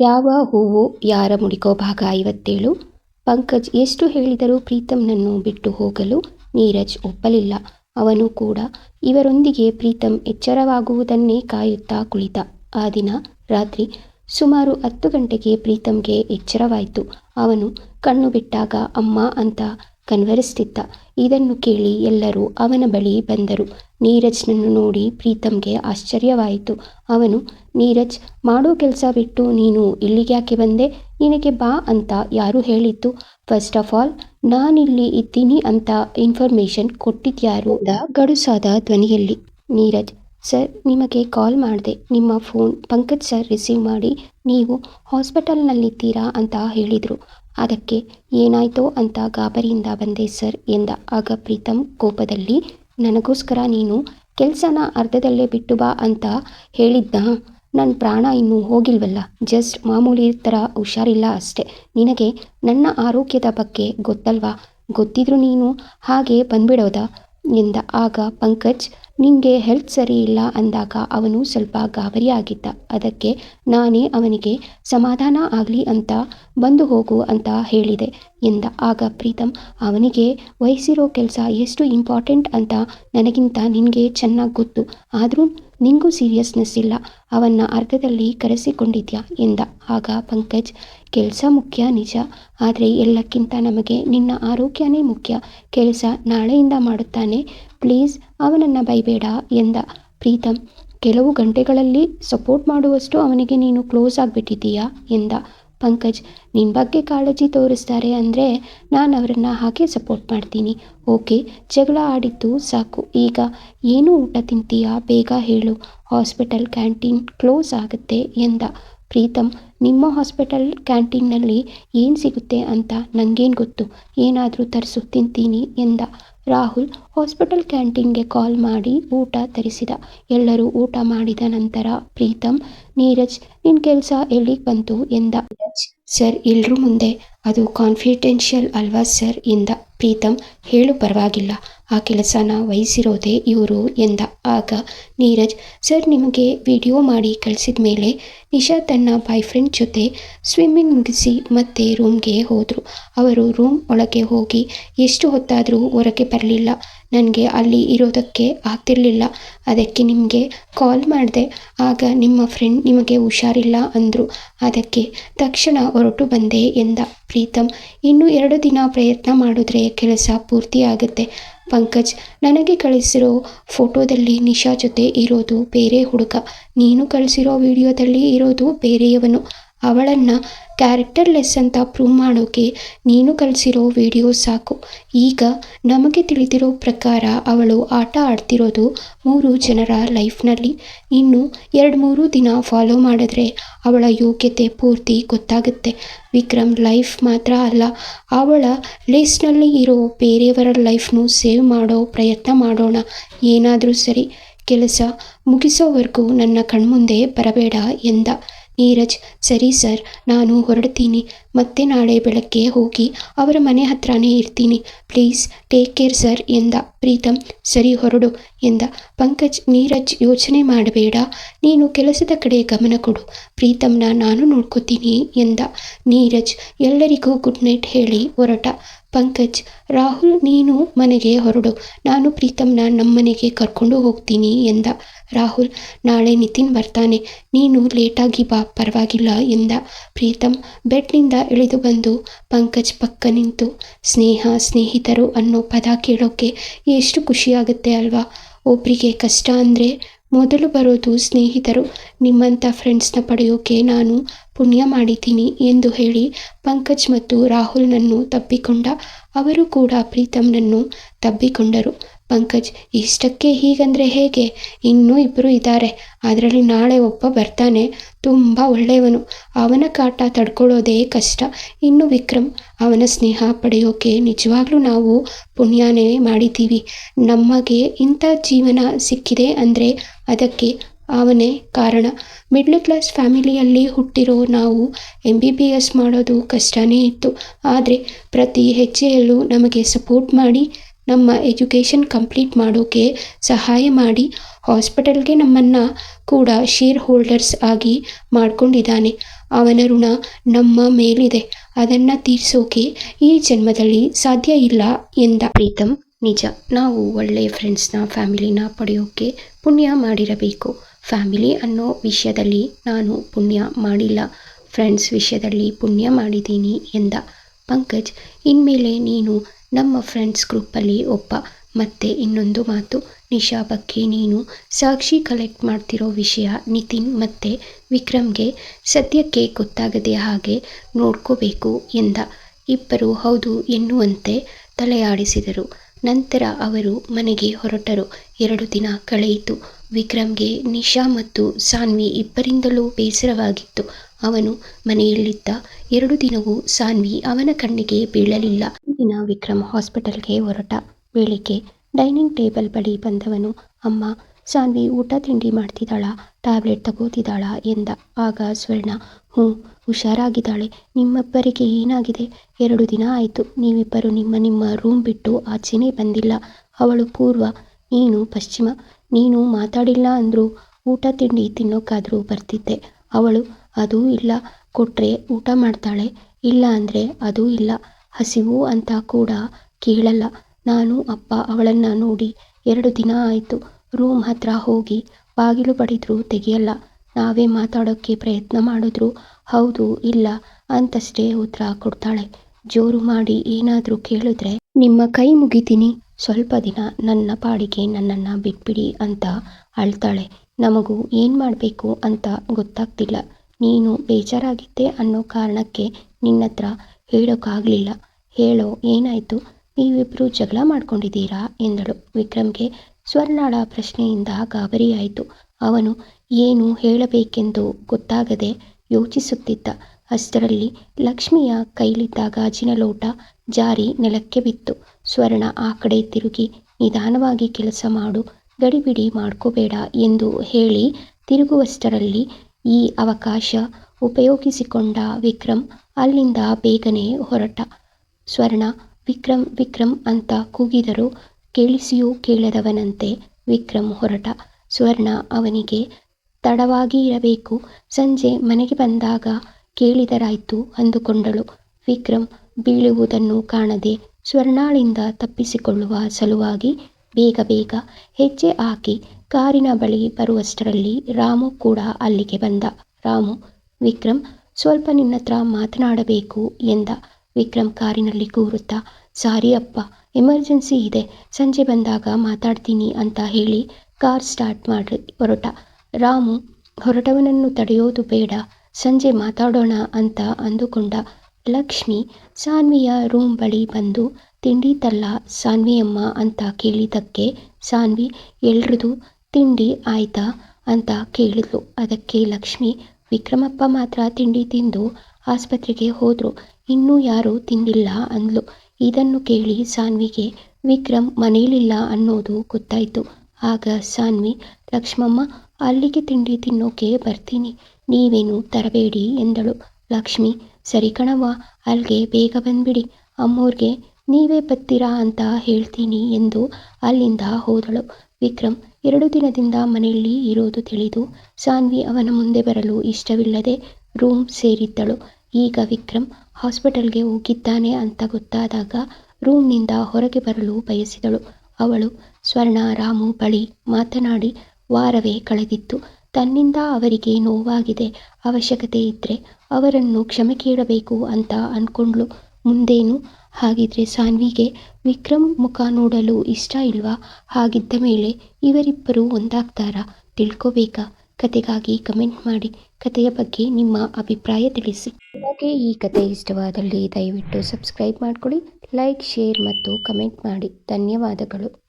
ಯಾವ ಹೂವು ಯಾರ ಮುಡಿಕೋ ಭಾಗ? ಐವತ್ತೇಳು. ಪಂಕಜ್ ಎಷ್ಟು ಹೇಳಿದರೂ ಪ್ರೀತಂನನ್ನು ಬಿಟ್ಟು ಹೋಗಲು ನೀರಜ್ ಒಪ್ಪಲಿಲ್ಲ. ಅವನು ಕೂಡ ಇವರೊಂದಿಗೆ ಪ್ರೀತಂ ಎಚ್ಚರವಾಗುವುದನ್ನೇ ಕಾಯುತ್ತಾ ಕುಳಿತ. ಆ ದಿನ ರಾತ್ರಿ ಸುಮಾರು ಹತ್ತು ಗಂಟೆಗೆ ಪ್ರೀತಂಗೆ ಎಚ್ಚರವಾಯಿತು. ಅವನು ಕಣ್ಣು ಬಿಟ್ಟಾಗ, ಅಮ್ಮ ಅಂತ ಕನ್ವರಿಸ್ತಿದ್ದ ಇದನ್ನು ಕೇಳಿ ಎಲ್ಲರೂ ಅವನ ಬಳಿ ಬಂದರು. ನೀರಜ್ನನ್ನು ನೋಡಿ ಪ್ರೀತಂಗೆ ಆಶ್ಚರ್ಯವಾಯಿತು. ಅವನು, ನೀರಜ್, ಮಾಡೋ ಕೆಲಸ ಬಿಟ್ಟು ನೀನು ಇಲ್ಲಿಗ್ಯಾಕೆ ಬಂದೆ? ನಿನಗೆ ಬಾ ಅಂತ ಯಾರು ಹೇಳಿದ್ದು? ಫಸ್ಟ್ ಆಫ್ ಆಲ್, ನಾನಿಲ್ಲಿ ಇದ್ದೀನಿ ಅಂತ ಇನ್ಫಾರ್ಮೇಷನ್ ಕೊಟ್ಟಿದ್ಯಾರು? ದ ಗಡುಸಾದ ಧ್ವನಿಯಲ್ಲಿ. ನೀರಜ್, ಸರ್, ನಿಮಗೆ ಕಾಲ್ ಮಾಡಿದೆ. ನಿಮ್ಮ ಫೋನ್ ಪಂಕಜ್ ಸರ್ ರಿಸೀವ್ ಮಾಡಿ ನೀವು ಹಾಸ್ಪಿಟಲ್ನಲ್ಲಿದ್ದೀರಾ ಅಂತ ಹೇಳಿದರು. ಅದಕ್ಕೆ ಏನಾಯ್ತೋ ಅಂತ ಗಾಬರಿಯಿಂದ ಬಂದೆ, ಸರ್ ಎಂದ ಆಗ ಪ್ರೀತಮ್ ಕೋಪದಲ್ಲಿ. ನನಗೋಸ್ಕರ ನೀನು ಕೆಲಸನ ಅರ್ಧದಲ್ಲೇ ಬಿಟ್ಟು ಬಾ ಅಂತ ಹೇಳಿದ್ದ ನನ್ನ ಪ್ರಾಣ ಇನ್ನೂ ಹೋಗಿಲ್ವಲ್ಲ? ಜಸ್ಟ್ ಮಾಮೂಲಿ ಥರ ಹುಷಾರಿಲ್ಲ ಅಷ್ಟೆ. ನಿನಗೆ ನನ್ನ ಆರೋಗ್ಯದ ಬಗ್ಗೆ ಗೊತ್ತಲ್ವಾ? ಗೊತ್ತಿದ್ರೂ ನೀನು ಹಾಗೆ ಬಂದ್ಬಿಡೋದಾ? ಎಂದ ಆಗ ಪಂಕಜ್. ನಿಂಗೆ ಹೆಲ್ತ್ ಸರಿ ಇಲ್ಲ ಅಂದಾಗ ಅವನು ಸ್ವಲ್ಪ ಗಾಬರಿಯಾಗಿದ್ದ. ಅದಕ್ಕೆ ನಾನೇ ಅವನಿಗೆ ಸಮಾಧಾನ ಆಗಲಿ ಅಂತ ಬಂದು ಹೋಗು ಅಂತ ಹೇಳಿದೆ ಎಂದ. ಆಗ ಪ್ರೀತಮ್ ಅವನಿಗೆ ವಹಿಸಿರೋ ಕೆಲಸ ಎಷ್ಟು ಇಂಪಾರ್ಟೆಂಟ್ ಅಂತ ನನಗಿಂತ ನಿನಗೆ ಚೆನ್ನಾಗಿ ಗೊತ್ತು. ಆದರೂ ನಿಂಗೂ ಸೀರಿಯಸ್ನೆಸ್ ಇಲ್ಲ. ಅವನ್ನ ಅರ್ಧದಲ್ಲಿ ಕರೆಸಿಕೊಂಡಿದ್ಯಾ ಎಂದ. ಆಗ ಪಂಕಜ್, ಕೆಲಸ ಮುಖ್ಯ ನಿಜ, ಆದರೆ ಎಲ್ಲಕ್ಕಿಂತ ನಮಗೆ ನಿನ್ನ ಆರೋಗ್ಯನೇ ಮುಖ್ಯ. ಕೆಲಸ ನಾಳೆಯಿಂದ ಮಾಡುತ್ತಾನೆ ಪ್ಲೀಸ್ ಅವನನ್ನು ಬೈಬೇಡ ಎಂದ ಪ್ರೀತಮ್ ಕೆಲವು ಗಂಟೆಗಳಲ್ಲಿ ಸಪೋರ್ಟ್ ಮಾಡುವಷ್ಟು ಅವನಿಗೆ ನೀನು ಕ್ಲೋಸ್ ಆಗಿಬಿಟ್ಟಿದ್ದೀಯಾ ಎಂದ ಪಂಕಜ್. ನಿನ್ನ ಬಗ್ಗೆ ಕಾಳಜಿ ತೋರಿಸ್ತಾರೆ ಅಂದರೆ ನಾನು ಅವರನ್ನು ಹಾಗೆ ಸಪೋರ್ಟ್ ಮಾಡ್ತೀನಿ. ಓಕೆ, ಜಗಳ ಆಡಿದ್ದು ಸಾಕು. ಈಗ ಏನು ಊಟ ತಿಂತೀಯಾ? ಬೇಗ ಹೇಳು. ಹಾಸ್ಪಿಟಲ್ ಕ್ಯಾಂಟೀನ್ ಕ್ಲೋಸ್ ಆಗುತ್ತೆ ಎಂದ ಪ್ರೀತಮ್ ನಿಮ್ಮ ಹಾಸ್ಪಿಟಲ್ ಕ್ಯಾಂಟೀನ್ನಲ್ಲಿ ಏನು ಸಿಗುತ್ತೆ ಅಂತ ನನಗೇನು ಗೊತ್ತು? ಏನಾದರೂ ತರಿಸು, ತಿಂತೀನಿ ಎಂದ ರಾಹುಲ್ ಹಾಸ್ಪಿಟಲ್ ಕ್ಯಾಂಟೀನ್ಗೆ ಕಾಲ್ ಮಾಡಿ ಊಟ ತರಿಸಿದ. ಎಲ್ಲರೂ ಊಟ ಮಾಡಿದ ನಂತರ ಪ್ರೀತಮ್ ನೀರಜ್ ನಿನ್ನ ಕೆಲಸ ಎಲ್ಲಿ ಬಂತು? ಎಂದ. ಸರ್, ಎಲ್ರೂ ಮುಂದೆ. ಅದು ಕಾನ್ಫಿಡೆನ್ಷಿಯಲ್ ಅಲ್ವಾ ಸರ್? ಎಂದ. ಪ್ರೀತಮ್ ಹೇಳು, ಪರವಾಗಿಲ್ಲ. ಆ ಕೆಲಸನ ವಹಿಸಿರೋದೇ ಇವರು, ಎಂದ. ಆಗ ನೀರಜ್, ಸರ್, ನಿಮಗೆ ವಿಡಿಯೋ ಮಾಡಿ ಕಳಿಸಿದ ಮೇಲೆ ನಿಶಾ ತನ್ನ ಬಾಯ್ ಫ್ರೆಂಡ್ ಜೊತೆ ಸ್ವಿಮ್ಮಿಂಗ್ ಮುಗಿಸಿ ಮತ್ತೆ ರೂಮ್ಗೆ ಹೋದರು. ಅವರು ರೂಮ್ ಒಳಗೆ ಹೋಗಿ ಎಷ್ಟು ಹೊತ್ತಾದರೂ ಹೊರಗೆ ನನಗೆ ಅಲ್ಲಿ ಇರೋದಕ್ಕೆ ಆಗ್ತಿರಲಿಲ್ಲ. ಅದಕ್ಕೆ ನಿಮಗೆ ಕಾಲ್ ಮಾಡಿದೆ. ಆಗ ನಿಮ್ಮ ಫ್ರೆಂಡ್ ನಿಮಗೆ ಹುಷಾರಿಲ್ಲ ಅಂದರು. ಅದಕ್ಕೆ ತಕ್ಷಣ ಹೊರಟು ಬಂದೆ ಎಂದ ಪ್ರೀತಮ್ ಇನ್ನು ಎರಡು ದಿನ ಪ್ರಯತ್ನ ಮಾಡಿದ್ರೆ ಕೆಲಸ ಪೂರ್ತಿಯಾಗುತ್ತೆ. ಪಂಕಜ್, ನನಗೆ ಕಳಿಸಿರೋ ಫೋಟೋದಲ್ಲಿ ನಿಶಾ ಜೊತೆ ಇರೋದು ಬೇರೆ ಹುಡುಗ. ನೀನು ಕಳಿಸಿರೋ ವಿಡಿಯೋದಲ್ಲಿ ಇರೋದು ಬೇರೆಯವನು. ಅವಳನ್ನು ಕ್ಯಾರೆಕ್ಟರ್ಲೆಸ್ ಅಂತ ಪ್ರೂವ್ ಮಾಡೋಕ್ಕೆ ನೀನು ಕಲಿಸಿರೋ ವಿಡಿಯೋ ಸಾಕು. ಈಗ ನಮಗೆ ತಿಳಿದಿರೋ ಪ್ರಕಾರ ಅವಳು ಆಟ ಆಡ್ತಿರೋದು ಮೂರು ಜನರ ಲೈಫ್ನಲ್ಲಿ ಇನ್ನು ಎರಡು ಮೂರು ದಿನ ಫಾಲೋ ಮಾಡಿದ್ರೆ ಅವಳ ಯೋಗ್ಯತೆ ಪೂರ್ತಿ ಗೊತ್ತಾಗುತ್ತೆ. ವಿಕ್ರಮ್ ಲೈಫ್ ಮಾತ್ರ ಅಲ್ಲ, ಅವಳ ಲಿಸ್ಟ್ನಲ್ಲಿ ಇರೋ ಬೇರೆಯವರ ಲೈಫ್ನು ಸೇವ್ ಮಾಡೋ ಪ್ರಯತ್ನ ಮಾಡೋಣ. ಏನಾದರೂ ಸರಿ, ಕೆಲಸ ಮುಗಿಸೋವರೆಗೂ ನನ್ನ ಕಣ್ಮುಂದೆ ಬರಬೇಡ ಎಂದ. ನೀರಜ್, ಸರಿ ಸರ್, ನಾನು ಹೊರಡ್ತೀನಿ. ಮತ್ತೆ ನಾಳೆ ಬೆಳಗ್ಗೆ ಹೋಗಿ ಅವರ ಮನೆ ಹತ್ರನೇ ಇರ್ತೀನಿ. ಪ್ಲೀಸ್, ಟೇಕ್ ಕೇರ್ ಸರ್ ಎಂದ ಪ್ರೀತಮ್ ಸರಿ, ಹೊರಡು. ಎಂದ ಪಂಕಜ್, ನೀರಜ್, ಯೋಚನೆ ಮಾಡಬೇಡ. ನೀನು ಕೆಲಸದ ಕಡೆ ಗಮನ ಕೊಡು. ಪ್ರೀತಮ್ನ ನಾನು ನೋಡ್ಕೋತೀನಿ ಎಂದ ನೀರಜ್. ಎಲ್ಲರಿಗೂ ಗುಡ್ ನೈಟ್ ಹೇಳಿ ಹೊರಟ ಪಂಕಜ್. ರಾಹುಲ್, ನೀನು ಮನೆಗೆ ಹೊರಡು. ನಾನು ಪ್ರೀತಮ್ನ ನಮ್ಮನೆಗೆ ಕರ್ಕೊಂಡು ಹೋಗ್ತೀನಿ ಎಂದ ರಾಹುಲ್. ನಾಳೆ ನಿತಿನ್ ಬರ್ತಾನೆ. ನೀನು ಲೇಟಾಗಿ ಬಾ, ಪರವಾಗಿಲ್ಲ ಎಂದ ಪ್ರೀತಮ್. ಬೆಡ್ನಿಂದ ಇಳಿದು ಬಂದು ಪಂಕಜ್ ಪಕ್ಕ ನಿಂತು, ಸ್ನೇಹ, ಸ್ನೇಹಿತರು ಅನ್ನೋ ಪದ ಕೇಳೋಕ್ಕೆ ಎಷ್ಟು ಖುಷಿಯಾಗುತ್ತೆ ಅಲ್ವಾ? ಒಬ್ಬರಿಗೆ ಕಷ್ಟ ಅಂದರೆ ಮೊದಲು ಬರೋದು ಸ್ನೇಹಿತರು. ನಿಮ್ಮಂಥ ಫ್ರೆಂಡ್ಸ್ನ ಪಡೆಯೋಕೆ ನಾನು ಪುಣ್ಯ ಮಾಡಿದ್ದೀನಿ ಎಂದು ಹೇಳಿ ಪಂಕಜ್ ಮತ್ತು ರಾಹುಲ್ನನ್ನು ತಬ್ಬಿಕೊಂಡ. ಅವರು ಕೂಡ ಪ್ರೀತಮ್ನನ್ನು ತಬ್ಬಿಕೊಂಡರು. ಪಂಕಜ್, ಇಷ್ಟಕ್ಕೆ ಹೀಗಂದರೆ ಹೇಗೆ? ಇನ್ನೂ ಇಬ್ಬರು ಇದ್ದಾರೆ. ಅದರಲ್ಲಿ ನಾಳೆ ಒಬ್ಬ ಬರ್ತಾನೆ. ತುಂಬ ಒಳ್ಳೆಯವನು. ಅವನ ಕಾಟ ತಡ್ಕೊಳ್ಳೋದೇ ಕಷ್ಟ. ಇನ್ನು ವಿಕ್ರಮ್, ಅವನ ಸ್ನೇಹ ಪಡೆಯೋಕೆ ನಿಜವಾಗ್ಲೂ ನಾವು ಪುಣ್ಯನೇ ಮಾಡಿದ್ದೀವಿ. ನಮಗೆ ಇಂಥ ಜೀವನ ಸಿಕ್ಕಿದೆ ಅಂದರೆ ಅದಕ್ಕೆ ಅವನೇ ಕಾರಣ. ಮಿಡ್ಲ್ ಕ್ಲಾಸ್ ಫ್ಯಾಮಿಲಿಯಲ್ಲಿ ಹುಟ್ಟಿರೋ ನಾವು ಎಂ ಬಿ ಬಿ ಎಸ್ ಮಾಡೋದು ಕಷ್ಟನೇ ಇತ್ತು. ಆದರೆ ಪ್ರತಿ ಹೆಜ್ಜೆಯಲ್ಲೂ ನಮಗೆ ಸಪೋರ್ಟ್ ಮಾಡಿ ನಮ್ಮ ಎಜುಕೇಷನ್ ಕಂಪ್ಲೀಟ್ ಮಾಡೋಕ್ಕೆ ಸಹಾಯ ಮಾಡಿ ಹಾಸ್ಪಿಟಲ್ಗೆ ನಮ್ಮನ್ನು ಕೂಡ ಶೇರ್ ಹೋಲ್ಡರ್ಸ್ ಆಗಿ ಮಾಡಿಕೊಂಡಿದ್ದಾನೆ. ಅವನ ಋಣ ನಮ್ಮ ಮೇಲಿದೆ. ಅದನ್ನು ತೀರಿಸೋಕೆ ಈ ಜನ್ಮದಲ್ಲಿ ಸಾಧ್ಯ ಇಲ್ಲ ಎಂದ. ಪ್ರೀತಮ್, ನಿಜ. ನಾವು ಒಳ್ಳೆಯ ಫ್ರೆಂಡ್ಸ್ನ ಫ್ಯಾಮಿಲಿನ ಪಡೆಯೋಕ್ಕೆ ಪುಣ್ಯ ಮಾಡಿರಬೇಕು. ಫ್ಯಾಮಿಲಿ ಅನ್ನೋ ವಿಷಯದಲ್ಲಿ ನಾನು ಪುಣ್ಯ ಮಾಡಿಲ್ಲ. ಫ್ರೆಂಡ್ಸ್ ವಿಷಯದಲ್ಲಿ ಪುಣ್ಯ ಮಾಡಿದ್ದೀನಿ ಎಂದ. ಪಂಕಜ್, ಇನ್ಮೇಲೆ ನೀನು ನಮ್ಮ ಫ್ರೆಂಡ್ಸ್ ಗ್ರೂಪಲ್ಲಿ ಒಬ್ಬ, ಮತ್ತೆ ಇನ್ನೊಂದು ಮಾತು. ನಿಶಾ ಬಗ್ಗೆ ನೀನು ಸಾಕ್ಷಿ ಕಲೆಕ್ಟ್ ಮಾಡ್ತಿರೋ ವಿಷಯ ನಿತಿನ್ ಮತ್ತು ವಿಕ್ರಮ್ಗೆ ಸದ್ಯಕ್ಕೆ ಗೊತ್ತಾಗದೆ ಹಾಗೆ ನೋಡ್ಕೋಬೇಕು ಎಂದ. ಇಬ್ಬರು ಹೌದು ಎನ್ನುವಂತೆ ತಲೆಯಾಡಿಸಿದರು. ನಂತರ ಅವರು ಮನೆಗೆ ಹೊರಟರು. ಎರಡು ದಿನ ಕಳೆಯಿತು. ವಿಕ್ರಮ್ಗೆ ನಿಶಾ ಮತ್ತು ಸಾನ್ವಿ ಇಬ್ಬರಿಂದಲೂ ಬೇಸರವಾಗಿತ್ತು. ಅವನು ಮನೆಯಲ್ಲಿದ್ದ ಎರಡು ದಿನವೂ ಸಾನ್ವಿ ಅವನ ಕಣ್ಣಿಗೆ ಬೀಳಲಿಲ್ಲ. ದಿನ ವಿಕ್ರಮ್ ಹಾಸ್ಪಿಟಲ್ಗೆ ಹೊರಟ. ಬೆಳಿಗ್ಗೆ ಡೈನಿಂಗ್ ಟೇಬಲ್ ಬಳಿ ಬಂದವನು, ಅಮ್ಮ, ಸಾನ್ವಿ ಊಟ ತಿಂಡಿ ಮಾಡ್ತಿದ್ದಾಳ, ಟ್ಯಾಬ್ಲೆಟ್ ತಗೋತಿದ್ದಾಳ ಎಂದ. ಆಗ ಸ್ವರ್ಣ, ಹ್ಞೂ, ಹುಷಾರಾಗಿದ್ದಾಳೆ, ನಿಮ್ಮಿಬ್ಬರಿಗೆ ಏನಾಗಿದೆ? ಎರಡು ದಿನ ಆಯಿತು, ನೀವಿಬ್ಬರು ನಿಮ್ಮ ನಿಮ್ಮ ರೂಮ್ ಬಿಟ್ಟು ಆಚೆನೇ ಬಂದಿಲ್ಲ. ಅವಳು ಪೂರ್ವ ನೀನು ಪಶ್ಚಿಮ, ನೀನು ಮಾತಾಡಿಲ್ಲ ಅಂದರೂ ಊಟ ತಿಂಡಿ ತಿನ್ನೋಕ್ಕಾದರೂ ಬರ್ತಿದ್ದೆ. ಅವಳು, ಅದು ಇಲ್ಲ ಕೊಟ್ಟರೆ ಊಟ ಮಾಡ್ತಾಳೆ, ಇಲ್ಲ ಅಂದರೆ ಅದು ಇಲ್ಲ, ಹಸಿವು ಅಂತ ಕೂಡ ಕೇಳಲ್ಲ. ನಾನು, ಅಪ್ಪ ಅವಳನ್ನು ನೋಡಿ ಎರಡು ದಿನ ಆಯಿತು, ರೂಮ್ ಹತ್ರ ಹೋಗಿ ಬಾಗಿಲು ಬಡಿದ್ರೂ ತೆಗೆಯಲ್ಲ. ನಾವೇ ಮಾತಾಡೋಕ್ಕೆ ಪ್ರಯತ್ನ ಮಾಡಿದ್ರು ಹೌದು, ಇಲ್ಲ ಅಂತಷ್ಟೇ ಉತ್ತರ ಕೊಡ್ತಾಳೆ. ಜೋರು ಮಾಡಿ ಏನಾದರೂ ಕೇಳಿದ್ರೆ ನಿಮ್ಮ ಕೈ ಮುಗಿತೀನಿ. ಸ್ವಲ್ಪ ದಿನ ನನ್ನ ಪಾಡಿಗೆ ನನ್ನನ್ನು ಬಿಟ್ಬಿಡಿ ಅಂತ ಅಳ್ತಾಳೆ. ನಮಗೂ ಏನು ಮಾಡಬೇಕು ಅಂತ ಗೊತ್ತಾಗ್ತಿಲ್ಲ. ನೀನು ಬೇಜಾರಾಗಿದ್ದೆ ಅನ್ನೋ ಕಾರಣಕ್ಕೆ ನಿನ್ನತ್ರ ಹೇಳೋಕ್ಕಾಗಲಿಲ್ಲ ಹೇಳೋ ಏನಾಯಿತು? ನೀವಿಬ್ಬರು ಜಗಳ ಮಾಡ್ಕೊಂಡಿದ್ದೀರಾ? ಎಂದಳು. ವಿಕ್ರಮ್ಗೆ ಸ್ವರ್ಣಾಳ ಪ್ರಶ್ನೆಯಿಂದ ಗಾಬರಿಯಾಯಿತು. ಅವನು ಏನು ಹೇಳಬೇಕೆಂದು ಗೊತ್ತಾಗದೆ ಯೋಚಿಸುತ್ತಿದ್ದ. ಅಷ್ಟರಲ್ಲಿ ಲಕ್ಷ್ಮಿಯ ಕೈಲಿದ್ದ ಗಾಜಿನ ಲೋಟ ಜಾರಿ ನೆಲಕ್ಕೆ ಬಿತ್ತು. ಸ್ವರ್ಣ ಆ ಕಡೆ ತಿರುಗಿ, ನಿಧಾನವಾಗಿ ಕೆಲಸ ಮಾಡು, ಗಡಿಬಿಡಿ ಮಾಡ್ಕೋಬೇಡ ಎಂದು ಹೇಳಿ ತಿರುಗುವಷ್ಟರಲ್ಲಿ ಈ ಅವಕಾಶ ಉಪಯೋಗಿಸಿಕೊಂಡ ವಿಕ್ರಮ್ ಅಲ್ಲಿಂದ ಬೇಗನೆ ಹೊರಟ. ಸ್ವರ್ಣ, ವಿಕ್ರಮ್ ವಿಕ್ರಮ್ ಅಂತ ಕೂಗಿದರು ಕೇಳಿಸಿಯೂ ಕೇಳದವನಂತೆ ವಿಕ್ರಮ್ ಹೊರಟ. ಸ್ವರ್ಣ ಅವನಿಗೆ, ತಡವಾಗಿ ಇರಬೇಕು. ಸಂಜೆ ಮನೆಗೆ ಬಂದಾಗ ಕೇಳಿದರಾಯ್ತು ಅಂದುಕೊಂಡಳು. ವಿಕ್ರಮ್ ಬೀಳುವುದನ್ನು ಕಾಣದೆ ಸ್ವರ್ಣಾಳಿಂದ ತಪ್ಪಿಸಿಕೊಳ್ಳುವ ಸಲುವಾಗಿ ಬೇಗ ಬೇಗ ಹೆಜ್ಜೆ ಹಾಕಿ ಕಾರಿನ ಬಳಿ ಬರುವಷ್ಟರಲ್ಲಿ ರಾಮು ಕೂಡ ಅಲ್ಲಿಗೆ ಬಂದ. ರಾಮು ವಿಕ್ರಮ್ ಸ್ವಲ್ಪ ನಿನ್ನತ್ರ ಮಾತನಾಡಬೇಕು ಎಂದ. ವಿಕ್ರಮ್ ಕಾರಿನಲ್ಲಿ ಕೂರುತ್ತಾ, ಸಾರಿ ಅಪ್ಪ, ಎಮರ್ಜೆನ್ಸಿ ಇದೆ. ಸಂಜೆ ಬಂದಾಗ ಮಾತಾಡ್ತೀನಿ ಅಂತ ಹೇಳಿ ಕಾರ್ ಸ್ಟಾರ್ಟ್ ಮಾಡಿ, ಹೊರಟ. ರಾಮು, ಹೊರಟವನನ್ನು ತಡೆಯೋದು ಬೇಡ. ಸಂಜೆ ಮಾತಾಡೋಣ ಅಂತ ಅಂದುಕೊಂಡ ಲಕ್ಷ್ಮಿ, ಸಾನ್ವಿಯ ರೂಮ್ ಬಳಿ ಬಂದು ತಿಂಡಿ ತಲ್ಲ ಸಾನ್ವಿಯಮ್ಮ ಅಂತ ಕೇಳಿದ್ದಕ್ಕೆ ಸಾನ್ವಿ, ಎಲ್ರದು ತಿಂಡಿ ಆಯ್ತಾ? ಅಂತ ಕೇಳಿದ್ಲು. ಅದಕ್ಕೆ ಲಕ್ಷ್ಮಿ, ವಿಕ್ರಮಪ್ಪ ಮಾತ್ರ ತಿಂಡಿ ತಿಂದು ಆಸ್ಪತ್ರೆಗೆ ಹೋದ್ರು. ಇನ್ನೂ ಯಾರೂ ತಿಂದಿಲ್ಲ, ಅಂದ್ಲು. ಇದನ್ನು ಕೇಳಿ ಸಾನ್ವಿಗೆ, ವಿಕ್ರಮ್ ಮನೇಲಿಲ್ಲ ಅನ್ನೋದು ಗೊತ್ತಾಯಿತು. ಆಗ ಸಾನ್ವಿ, ಲಕ್ಷ್ಮಮ್ಮ, ಅಲ್ಲಿಗೆ ತಿಂಡಿ ತಿನ್ನೋಕೆ ಬರ್ತೀನಿ. ನೀವೇನು ತರಬೇಡಿ, ಎಂದಳು. ಲಕ್ಷ್ಮಿ, ಸರಿ ಕಣವ್ವ ಅಲ್ಲಿಗೆ ಬೇಗ ಬಂದ್ಬಿಡಿ. ಅಮ್ಮೋರ್ಗೆ ನೀವೇ ಬತ್ತೀರಾ ಅಂತ ಹೇಳ್ತೀನಿ ಎಂದು ಅಲ್ಲಿಂದ ಹೋದಳು. ವಿಕ್ರಮ್ ಎರಡು ದಿನದಿಂದ ಮನೆಯಲ್ಲಿ ಇರೋದು ತಿಳಿದು ಸಾನ್ವಿ ಅವನ ಮುಂದೆ ಬರಲು ಇಷ್ಟವಿಲ್ಲದೆ ರೂಮ್ ಸೇರಿದ್ದಳು. ಈಗ ವಿಕ್ರಮ್ ಹಾಸ್ಪಿಟಲ್ಗೆ ಹೋಗಿದ್ದಾನೆ ಅಂತ ಗೊತ್ತಾದಾಗ ರೂಮ್ನಿಂದ ಹೊರಗೆ ಬರಲು ಬಯಸಿದಳು. ಅವಳು ಸ್ವರ್ಣ, ರಾಮು ಬಳಿ ಮಾತನಾಡಿ ವಾರವೇ ಕಳೆದಿತ್ತು. ತನ್ನಿಂದ ಅವರಿಗೆ ನೋವಾಗಿದೆ. ಅವಶ್ಯಕತೆ ಇದ್ದರೆ ಅವರನ್ನು ಕ್ಷಮೆ ಕೇಳಬೇಕು ಅಂತ ಅಂದ್ಕೊಂಡ್ಳು ಮುಂದೇನು? ಹಾಗಿದ್ರೆ ಸಾನ್ವಿಗೆ ವಿಕ್ರಮ್ ಮುಖ ನೋಡಲು ಇಷ್ಟ ಇಲ್ವಾ? ಹಾಗಿದ್ದ ಮೇಲೆ ಇವರಿಬ್ಬರು ಒಂದಾಗ್ತಾರಾ? ತಿಳ್ಕೋಬೇಕಾ? ಕತೆಗಾಗಿ ಕಮೆಂಟ್ ಮಾಡಿ. ಕತೆಯ ಬಗ್ಗೆ ನಿಮ್ಮ ಅಭಿಪ್ರಾಯ ತಿಳಿಸಿ. ನಿಮಗೆ ಈ ಕತೆ ಇಷ್ಟವಾದಲ್ಲಿ ದಯವಿಟ್ಟು ಸಬ್ಸ್ಕ್ರೈಬ್ ಮಾಡ್ಕೊಳ್ಳಿ, ಲೈಕ್, ಶೇರ್ ಮತ್ತು ಕಮೆಂಟ್ ಮಾಡಿ. ಧನ್ಯವಾದಗಳು.